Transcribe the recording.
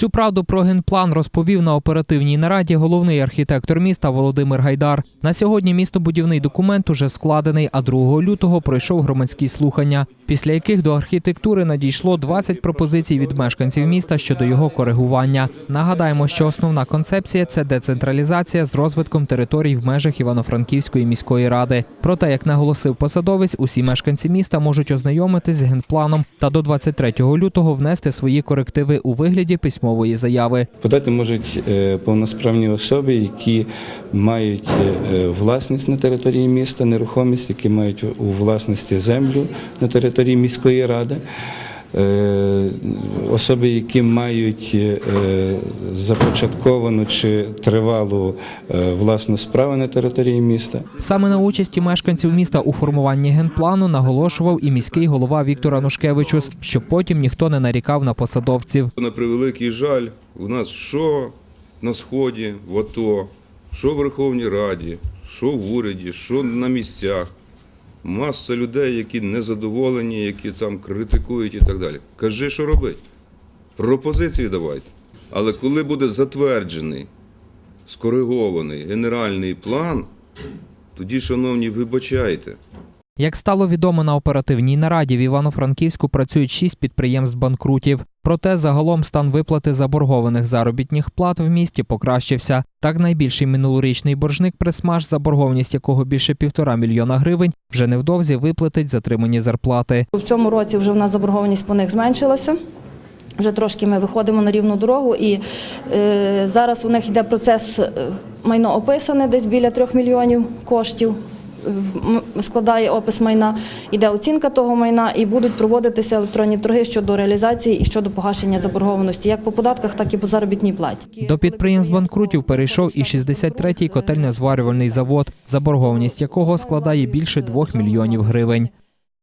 Всю правду про генплан розповів на оперативній нараді головний архітектор міста Володимир Гайдар. На сьогодні містобудівний документ уже складений, а 2 лютого пройшов громадські слухання, після яких до архітектури надійшло 20 пропозицій від мешканців міста щодо його коригування. Нагадаємо, що основна концепція це децентралізація з розвитком територій в межах Івано-Франківської міської ради. Проте, як наголосив посадовець, усі мешканці міста можуть ознайомитись з генпланом та до 23 лютого внести свої корективи у вигляді письмової заяви. Подати можуть е, повносправні особи, які мають е, власність на території міста, нерухомість, які мають у власності землю на території міської ради. Е, Особи, які мають е, започатковану чи тривалу е, власну справу на території міста. Саме на участі мешканців міста у формуванні генплану наголошував і міський голова Віктор Анушкевичус, щоб потім ніхто не нарікав на посадовців. На превеликий жаль, у нас що на Сході, в АТО, що в Верховній Раді, що в уряді, що на місцях. Маса людей, які незадоволені, які там критикують і так далі. Кажи, що робити. Пропозиції давайте. Але коли буде затверджений, скоригований генеральний план, тоді, шановні, вибачайте. Як стало відомо на оперативній нараді, в Івано-Франківську працюють шість підприємств банкрутів. Проте загалом стан виплати заборгованих заробітних плат в місті покращився. Так найбільший минулорічний боржник пресмаш, заборгованість якого більше півтора мільйона гривень, вже невдовзі виплатить затримані зарплати. В цьому році вже в нас заборгованість по них зменшилася. Вже трошки ми виходимо на рівну дорогу, і е, зараз у них йде процес е, майно описане, десь біля трьох мільйонів коштів. Складає опис майна, йде оцінка того майна і будуть проводитися електронні торги щодо реалізації і щодо погашення заборгованості, як по податках, так і по заробітній платі. До підприємств банкрутів перейшов і 63-й котельно-зварювальний завод, заборгованість якого складає більше 2 мільйонів гривень.